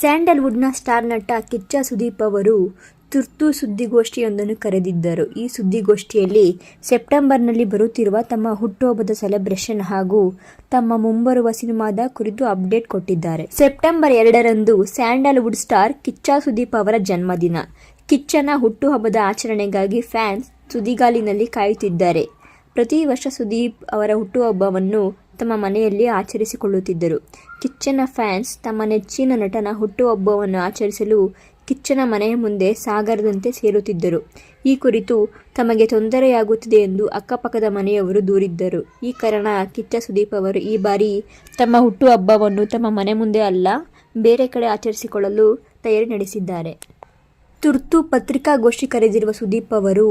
ಸ್ಯಾಂಡಲ್ವುಡ್ನ star ನಟ ಕಿಚ್ಚ ಸುದೀಪ್ ಅವರು ತುರ್ತು ಸುದ್ದಿಗೋಷ್ಠಿಯೊಂದನ್ನು ಕರೆದಿದ್ದರು. ಈ ಸುದ್ದಿಗೋಷ್ಠಿಯಲ್ಲಿ ಸೆಪ್ಟೆಂಬರ್ನಲ್ಲಿ ಬರುತ್ತಿರುವ ತಮ್ಮ ಹುಟ್ಟುಹಬ್ಬದ ಸೆಲೆಬ್ರೇಷನ್ ಹಾಗೂ ತಮ್ಮ ಮುಂಬರುವ ಸಿನಿಮಾದ ಕುರಿತು ಅಪ್ಡೇಟ್ ಕೊಟ್ಟಿದ್ದಾರೆ. ಸೆಪ್ಟೆಂಬರ್ ಎರಡರಂದು ಸ್ಯಾಂಡಲ್ವುಡ್ ಸ್ಟಾರ್ ಕಿಚ್ಚ ಸುದೀಪ್ ಅವರ ಜನ್ಮದಿನ. ಕಿಚ್ಚನ ಹುಟ್ಟುಹಬ್ಬದ ಆಚರಣೆಗಾಗಿ ಫ್ಯಾನ್ಸ್ ಸುದಿಗಾಲಿನಲ್ಲಿ ಕಾಯುತ್ತಿದ್ದಾರೆ. ಪ್ರತಿ ವರ್ಷ ಸುದೀಪ್ ಅವರ ಹುಟ್ಟುಹಬ್ಬವನ್ನು ತಮ್ಮ ಮನೆಯಲ್ಲಿ ಆಚರಿಸಿಕೊಳ್ಳುತ್ತಿದ್ದರು. ಕಿಚ್ಚನ ಫ್ಯಾನ್ಸ್ ತಮ್ಮ ನೆಚ್ಚಿನ ನಟನ ಹುಟ್ಟುಹಬ್ಬವನ್ನು ಆಚರಿಸಲು ಕಿಚ್ಚನ ಮನೆಯ ಮುಂದೆ ಸಾಗರದಂತೆ ಸೇರುತ್ತಿದ್ದರು. ಈ ಕುರಿತು ತಮಗೆ ತೊಂದರೆಯಾಗುತ್ತಿದೆ ಎಂದು ಅಕ್ಕಪಕ್ಕದ ಮನೆಯವರು ದೂರಿದ್ದರು. ಈ ಕಾರಣ ಕಿಚ್ಚ ಸುದೀಪ್ ಅವರು ಈ ಬಾರಿ ತಮ್ಮ ಹುಟ್ಟುಹಬ್ಬವನ್ನು ತಮ್ಮ ಮನೆ ಮುಂದೆ ಅಲ್ಲ, ಬೇರೆ ಕಡೆ ಆಚರಿಸಿಕೊಳ್ಳಲು ತಯಾರಿ ನಡೆಸಿದ್ದಾರೆ. ತುರ್ತು ಪತ್ರಿಕಾಗೋಷ್ಠಿ ಕರೆದಿರುವ ಸುದೀಪ್ ಅವರು,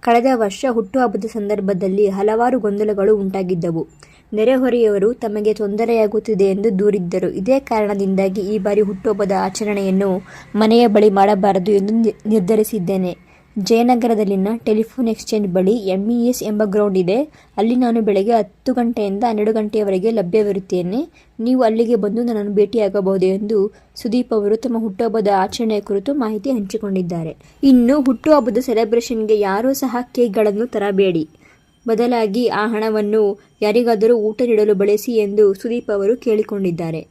ಕಳೆದ ವರ್ಷ ಹುಟ್ಟುಹಬ್ಬದ ಸಂದರ್ಭದಲ್ಲಿ ಹಲವಾರು ಗೊಂದಲಗಳು ಉಂಟಾಗಿದ್ದವು. ನೆರೆಹೊರೆಯವರು ತಮಗೆ ತೊಂದರೆಯಾಗುತ್ತಿದೆ ಎಂದು ದೂರಿದ್ದರು. ಇದೇ ಕಾರಣದಿಂದಾಗಿ ಈ ಬಾರಿ ಹುಟ್ಟುಹಬ್ಬದ ಆಚರಣೆಯನ್ನು ಮನೆಯ ಬಳಿ ಮಾಡಬಾರದು ಎಂದು ನಿರ್ಧರಿಸಿದ್ದೇನೆ. ಜಯನಗರದಲ್ಲಿನ ಟೆಲಿಫೋನ್ ಎಕ್ಸ್ಚೇಂಜ್ ಬಳಿ ಎಂಇಎಸ್ ಎಂಬ ಗ್ರೌಂಡ್ ಇದೆ. ಅಲ್ಲಿ ನಾನು ಬೆಳಗ್ಗೆ ಹತ್ತು ಗಂಟೆಯಿಂದ ಹನ್ನೆರಡು ಗಂಟೆಯವರೆಗೆ ಲಭ್ಯವಿರುತ್ತೇನೆ. ನೀವು ಅಲ್ಲಿಗೆ ಬಂದು ನನ್ನನ್ನು ಭೇಟಿಯಾಗಬಹುದು ಎಂದು ಸುದೀಪ್ ಅವರು ತಮ್ಮ ಹುಟ್ಟುಹಬ್ಬದ ಆಚರಣೆಯ ಕುರಿತು ಮಾಹಿತಿ ಹಂಚಿಕೊಂಡಿದ್ದಾರೆ. ಇನ್ನು ಹುಟ್ಟುಹಬ್ಬದ ಸೆಲೆಬ್ರೇಷನ್ಗೆ ಯಾರೂ ಸಹ ಕೇಕ್ಗಳನ್ನು ತರಬೇಡಿ. ಬದಲಾಗಿ ಆ ಹಣವನ್ನು ಯಾರಿಗಾದರೂ ಊಟ ನೀಡಲು ಬಳಸಿ ಎಂದು ಸುದೀಪ್ ಅವರು ಕೇಳಿಕೊಂಡಿದ್ದಾರೆ.